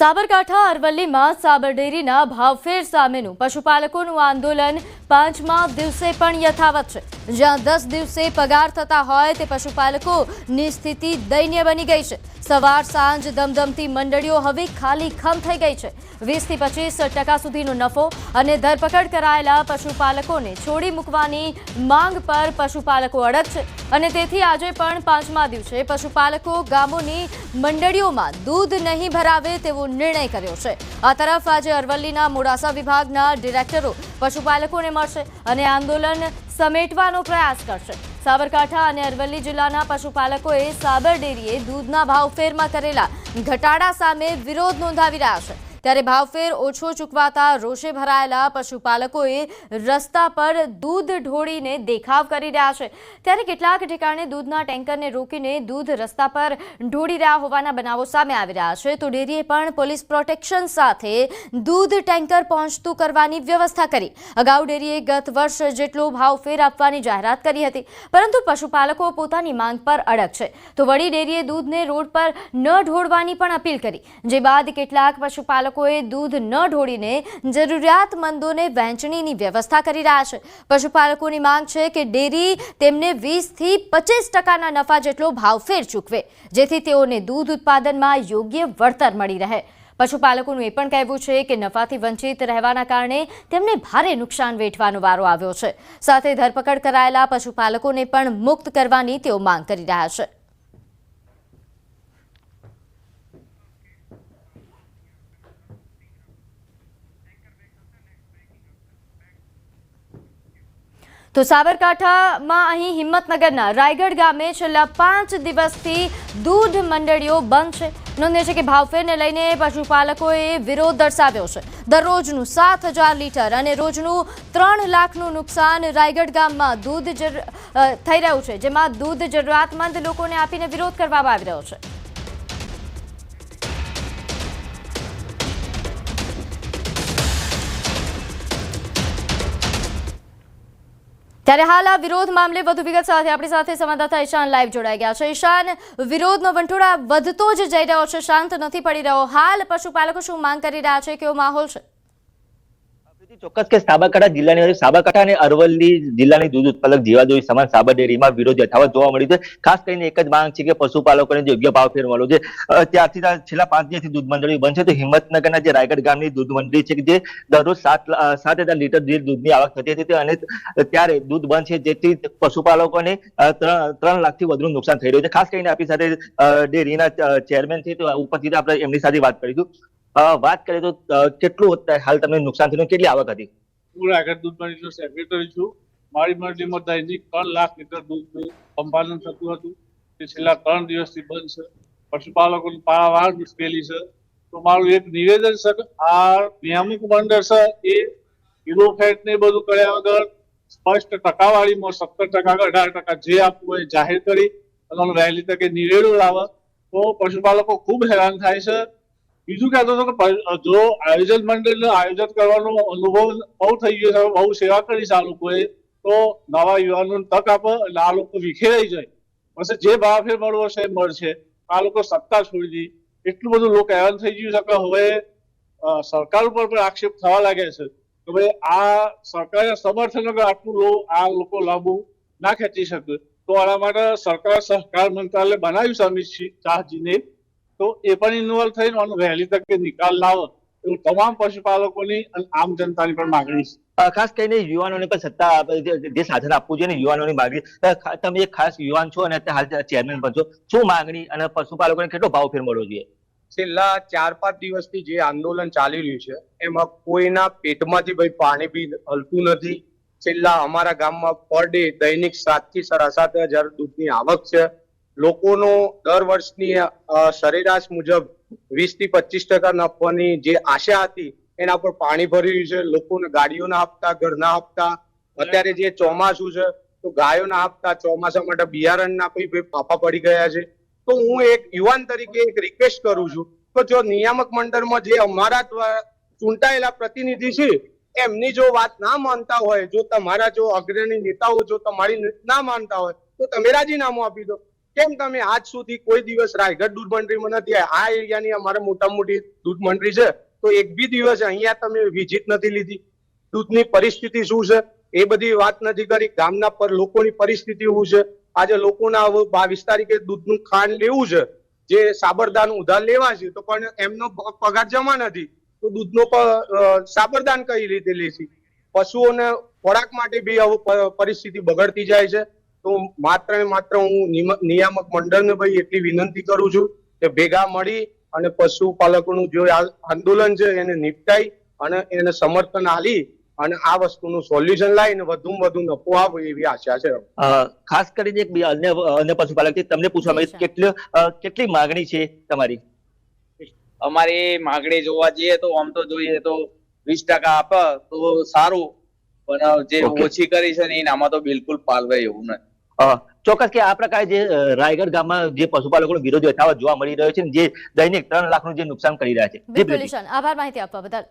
સાબરકાંઠા અરવલ્લીમાં સાબર ડેરીના ભાવફેર સામેનું પશુપાલકોનું આંદોલન પાંચમા દિવસે પણ યથાવત છે. જ્યાં દસ દિવસે પગાર થતા હોય તે પશુપાલકોની સ્થિતિ દયનીય બની ગઈ છે. સવાર સાંજ દમદમતી મંડળીઓ હવે ખાલી ખમ થઈ ગઈ છે. વીસથી પચીસ ટકા સુધીનો નફો અને ધરપકડ કરાયેલા પશુપાલકોને છોડી મૂકવાની માંગ પર પશુપાલકો અડગ છે. અને તેથી આજે પણ પાંચમા દિવસે પશુપાલકો ગામોની મંડળીઓમાં દૂધ નહીં ભરાવે તેવો નિર્ણય કર્યો છે. આ તરફ આજે અરવલ્લીના મોડાસા વિભાગના ડિરેક્ટરો, પશુપાલકોને મળશે અને આંદોલન સમેટવાનો પ્રયાસ કરશે. સાબરકાંઠા અને અરવલ્લી જિલ્લાના પશુપાલકોએ સાબર ડેરીએ દૂધના ભાવફેરમાં કરેલા ઘટાડા સામે વિરોધ નોંધાવી રહ્યા છે. ત્યારે ભાવફેર ઓછો ચૂકવાતા રોષે ભરાયેલા પશુપાલકોએ રસ્તા પર દૂધ ઢોળીને દેખાવ કરી રહ્યા છે. ત્યારે કેટલાક ઠેકાણે દૂધના ટેન્કરને રોકીને દૂધ રસ્તા પર ઢોળી રહ્યા હોવાના બનાવો સામે આવી રહ્યા છે. તો ડેરીએ પણ પોલીસ પ્રોટેક્શન સાથે દૂધ ટેન્કર પહોંચતું કરવાની વ્યવસ્થા કરી. અગાઉ ડેરીએ ગત વર્ષ જેટલો ભાવફેર આપવાની જાહેરાત કરી હતી, પરંતુ પશુપાલકો પોતાની માંગ પર અડગ છે. તો વળી ડેરીએ દૂધને રોડ પર ન ઢોળવાની પણ અપીલ કરી. જે બાદ કેટલાક પશુપાલકોએ દૂધ ન ઢોળીને જરૂરિયાતમંદોને વહેંચણીની વ્યવસ્થા કરી રહ્યા છે. પશુપાલકોની માંગ છે કે ડેરી તેમને વીસથી પચીસ ટકાના નફા જેટલો ભાવફેર ચૂકવે, જેથી તેઓને દૂધ ઉત્પાદનમાં યોગ્ય વળતર મળી રહે. પશુપાલકોનું એ પણ કહેવું છે કે નફાથી વંચિત રહેવાના કારણે તેમને ભારે નુકસાન વેઠવાનો વારો આવ્યો છે. સાથે ધરપકડ કરાયેલા પશુપાલકોને પણ મુક્ત કરવાની તેઓ માંગ કરી રહ્યા છે. તો સાબરકાંઠામાં અહીં હિંમતનગરના રાયગઢ ગામે છેલ્લા પાંચ દિવસથી દૂધ મંડળીઓ બંધ છે. નોંધ્ય છે કે ભાવફેરને લઈને પશુપાલકોએ વિરોધ દર્શાવ્યો છે. દરરોજનું સાત હજાર લીટર અને રોજનું ત્રણ લાખનું નુકસાન રાયગઢ ગામમાં દૂધ થઈ રહ્યું છે, જેમાં દૂધ જરૂરિયાતમંદ લોકોને આપીને વિરોધ કરવામાં આવી રહ્યો છે. ત્યારે હાલ આ વિરોધ મામલે વધુ વિગત સાથે આપણી સાથે સંવાદદાતા ઈશાન લાઈવ જોડાઈ ગયા છે. ઈશાન, વિરોધનો વંટોળા વધતો જ જઈ રહ્યો છે, શાંત નથી પડી રહ્યો. હાલ પશુપાલકો શું માંગ કરી રહ્યા છે, કેવો માહોલ છે? ચોક્કસ કે સાબરકાંઠા જિલ્લાની સાબરકાંઠા અને અરવલ્લી જિલ્લાની દૂધ ઉત્પાદક જીવાદોરી સમાન સાબર ડેરીમાં વિરોધ યથાવત જોવા મળ્યું છે. ખાસ કરીને એક જ માંગ છે કે પશુપાલકોને યોગ્ય ભાવ ફેર છે. ત્યારથી છેલ્લા પાંચ દિવસથી દૂધ મંડળી છે. તો હિંમતનગરના જે રાયગઢ ગામની દૂધ મંડળી છે કે જે દરરોજ સાત સાત હજાર લીટર જે દૂધની આવક થતી હતી અને ત્યારે દૂધ બંધ છે જેથી પશુપાલકોને ત્રણ લાખથી વધુનું નુકસાન થઈ રહ્યું છે. ખાસ કરીને આપણી સાથે ડેરીના ચેરમેન છે. તો ઉપરથી આપણે એમની સાથે વાત કરીશું. વાત કરીએ તો કેટલું હાલ તમને નુકસાન થયું કેટલી આવક હતી? હું રાયગઢ દૂધ મંડળીનો સેક્રેટરી છું. મારી મંડળીમાં દૈનિક ત્રણ લાખ લીટર દૂધનું સંપાદન થતું હતું. તે છેલ્લા ત્રણ દિવસથી બંધ છે. પશુપાલકોની પારાવાર મુશ્કેલી છે. તો મારું એક નિવેદન છે કે આ નિયામક મંડળ છે એ કિલો ફેટ ને બધું કર્યા વગર સ્પષ્ટ ટકાવારીમાં સત્તર ટકા કે અઢાર ટકા જે આપવું હોય જાહેર કરી અને વહેલી તકે નિવેડો લાવે. તો પશુપાલકો ખૂબ હેરાન થાય છે. બીજું કહેતો હતો કે જો આયોજન મંડળ આયોજન કરવાનો અનુભવ બહુ થઈ ગયો છે, બહુ સેવા કરી છે આ લોકોએ, તો નવા યુવાનોને તક આપે એટલે આ લોકો વિખેરાઈ જાય. પછી જે ભાવ મળવો છે મળશે આ લોકો સત્તા છોડી દી. એટલું બધું લોકો હેરાન થઈ ગયું છે કે હવે સરકાર ઉપર પણ આક્ષેપ થવા લાગે છે કે ભાઈ આ સરકારના સમર્થન વગર આટલું લો, આ લોકો લાંબુ ના ખેંચી શકે. તો આના માટે સરકાર સહકાર મંત્રાલય બનાવ્યું છે અમિત શાહજીને. તો એ પણ ઇન્વોલ્વ થઈને આનો વહેલી તકે નિકાલ લાવો એવું તમામ પશુપાલકોની અને આમ જનતાની પણ માંગણી છે. ખાસ કરીને યુવાનોને પણ સત્તા જે સાધન આપવું જોઈએ ને યુવાનોની માગણી. તમે એક ખાસ યુવાન છો અને હાલ ચેરમેન પણ છો. શું માગણી અને પશુપાલકોને કેટલો ભાવ ફેર મળવો જોઈએ? છેલ્લા ચાર પાંચ દિવસથી જે આંદોલન ચાલી રહ્યું છે એમાં કોઈના પેટમાંથી ભાઈ પાણી બી હલતું નથી. છેલ્લા અમારા ગામમાં પર ડે દૈનિક સાતથી સાડા સાત હજાર દૂધની આવક છે. લોકોનો દર વર્ષની સરેરાશ મુજબ વીસથી પચીસ ટકા નફાની જે આશા હતી, એના પર પાણી ભરી રહ્યું છે, લોકોને ગાડીઓના હપ્તા ઘરના હપ્તા અત્યારે જે ચોમાસું છે, તો ગાયોના હપ્તા ચોમાસા માટે બિયારણના કોઈ ફાફા પડી ગયા છે. તો હું એક યુવાન તરીકે એક રિક્વેસ્ટ કરું છું તો જો નિયામક મંડળમાં જે અમારા દ્વારા ચૂંટાયેલા પ્રતિનિધિ છે, એમની જો વાત ના માનતા હોય, જો તમારા જો અગ્રણી નેતાઓ જો તમારી ના માનતા હોય, તો તમે રાજીનામું આપી દો. કેમ તમે આજ સુધી કોઈ દિવસ રાયગઢ દૂધ મંડળીમાં નથી આ એરિયાની અમારે મોટા મોટી દૂધ મંડળી છે. તો એક બી દિવસ અહીંયા તમે વિઝિટ નથી લીધી. દૂધની પરિસ્થિતિ શું છે? એ બધી વાત નથી કરી. ગામના પર લોકોની પરિસ્થિતિ શું છે? આજે લોકોના બાવીસ તારીખે દૂધનું ખાંડ લેવું છે. જે સાબરદાન ઉધાર લેવા છે, તો પણ એમનો પગાર જમા નથી. તો દૂધનો સાબરદાન કઈ રીતે લેશે? પશુઓને ખોરાક માટે બી આવું પરિસ્થિતિ બગડતી જાય છે. તો માત્ર ને માત્ર હું નિયામક નિયામક મંડળને ભાઈ એટલી વિનંતી કરું છું કે ભેગા મળી અને પશુપાલકોનું જે આંદોલન છે એને નિપટાઈ અને એને સમર્થન આલી અને આ વસ્તુનું સોલ્યુશન લાવીને વધુમાં વધુ નફો આવે એવી આશા છે. ખાસ કરીને એક અન્ય અન્ય પશુપાલક તમને પૂછવા માંગીશ કેટલી કેટલી માગણી છે તમારી? અમારી માગણી જોવા જઈએ તો આમ તો જોઈએ તો વીસ ટકા આપે તો સારું પણ જે ઓછી કરી છે ને એનામાં તો બિલકુલ પાલવે એવું નથી. ચોક્કસ કે આ પ્રકારે જે રાયગઢ ગામમાં જે પશુપાલકોનો વિરોધ યથાવત જોવા મળી રહ્યો છે જે દૈનિક ત્રણ લાખનું જે નુકસાન કરી રહ્યા છે. આભાર માહિતી આપવા બદલ.